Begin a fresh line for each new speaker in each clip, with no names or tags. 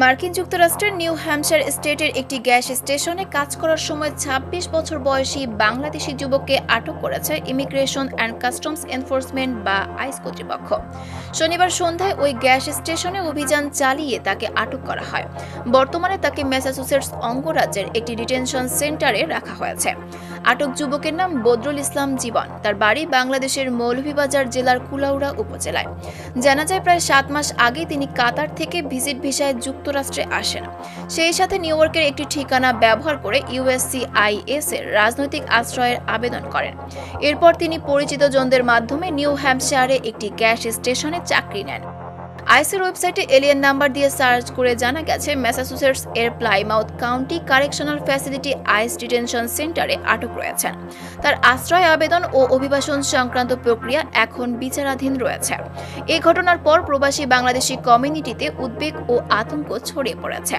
মার্কিন যুক্তরাষ্ট্রের new Hampshire স্টেটের একটি গ্যাস স্টেশনে কাজ করার সময় ২৬ বছর বয়সী বাংলাদেশি যুবককে আটক করেছে ইমিগ্রেশন অ্যান্ড কাস্টমস এনফোর্সমেন্ট বা আইস কর্তৃপক্ষ। শনিবার সন্ধ্যায় ওই গ্যাস স্টেশনে অভিযান চালিয়ে তাকে আটক করা হয়। বর্তমানে তাকে ম্যাসাচুসেটস অঙ্গরাজ্যের একটি ডিটেনশন সেন্টারে রাখা হয়েছে। আটক যুবকের নাম বদরুল ইসলাম জীবন। তার বাড়ি বাংলাদেশের মৌলভীবাজার জেলার কুলাউড়া উপজেলায়। জানা যায়, প্রায় সাত মাস আগে তিনি কাতার থেকে ভিজিট ভিসায় যুক্তরাষ্ট্রে আসে না সেই সাথে নিউ ইয়র্কের একটি ঠিকানা ব্যবহার করে ইউএসসিআইএস এর রাজনৈতিক আশ্রয়ের আবেদন করেন। এরপর তিনি পরিচিত জনদের মাধ্যমে নিউ হ্যাম্পশায়ারে একটি গ্যাস স্টেশনে চাকরি নেন। আইসির ওয়েবসাইটে এলিয়েন নাম্বার দিয়ে সার্চ করে জানা গেছে, ম্যাসাচুসেটস এর Plymouth county correctional facility ICE detention সেন্টারে আটক রয়েছেন তার আশ্রয় আবেদন ও অভিবাসন সংক্রান্ত প্রক্রিয়া এখন বিচারাধীন রয়েছে। এই ঘটনার পর প্রবাসী বাংলাদেশি কমিউনিটিতে উদ্বেগ ও আতঙ্ক ছড়িয়ে পড়েছে।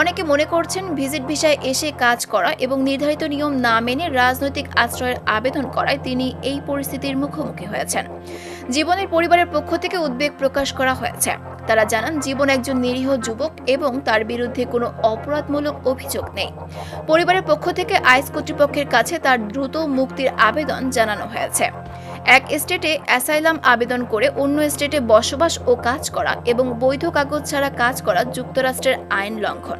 অনেকে মনে করছেন ভিজিট ভিসায় এসে কাজ করা এবং নির্ধারিত নিয়ম না মেনে রাজনৈতিক আশ্রয়ের আবেদন করায় তিনি এই পরিস্থিতির মুখোমুখি হয়েছেন। জীবনের পরিবারের পক্ষ থেকে উদ্বেগ প্রকাশ করা হয়েছে। তারা জানান, জীবন একজন নিরীহ যুবক এবং তার বিরুদ্ধে কোনো অপরাধমূলক অভিযোগ নেই। পরিবারের পক্ষ থেকে আইস কর্তৃপক্ষের কাছে তার দ্রুত মুক্তির আবেদন জানানো হয়েছে। এক স্টেটে অ্যাসাইলাম আবেদন করে অন্য স্টেটে বসবাস ও কাজ করা এবং বৈধ কাগজ ছাড়া কাজ করা যুক্তরাষ্ট্রের আইন লঙ্ঘন।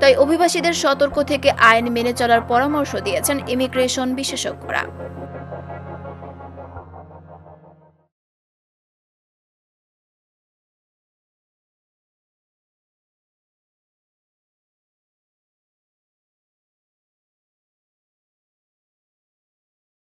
তাই অভিবাসীদের সতর্ক থেকে আইন মেনে চলার পরামর্শ দিয়েছেন ইমিগ্রেশন বিশেষজ্ঞরা।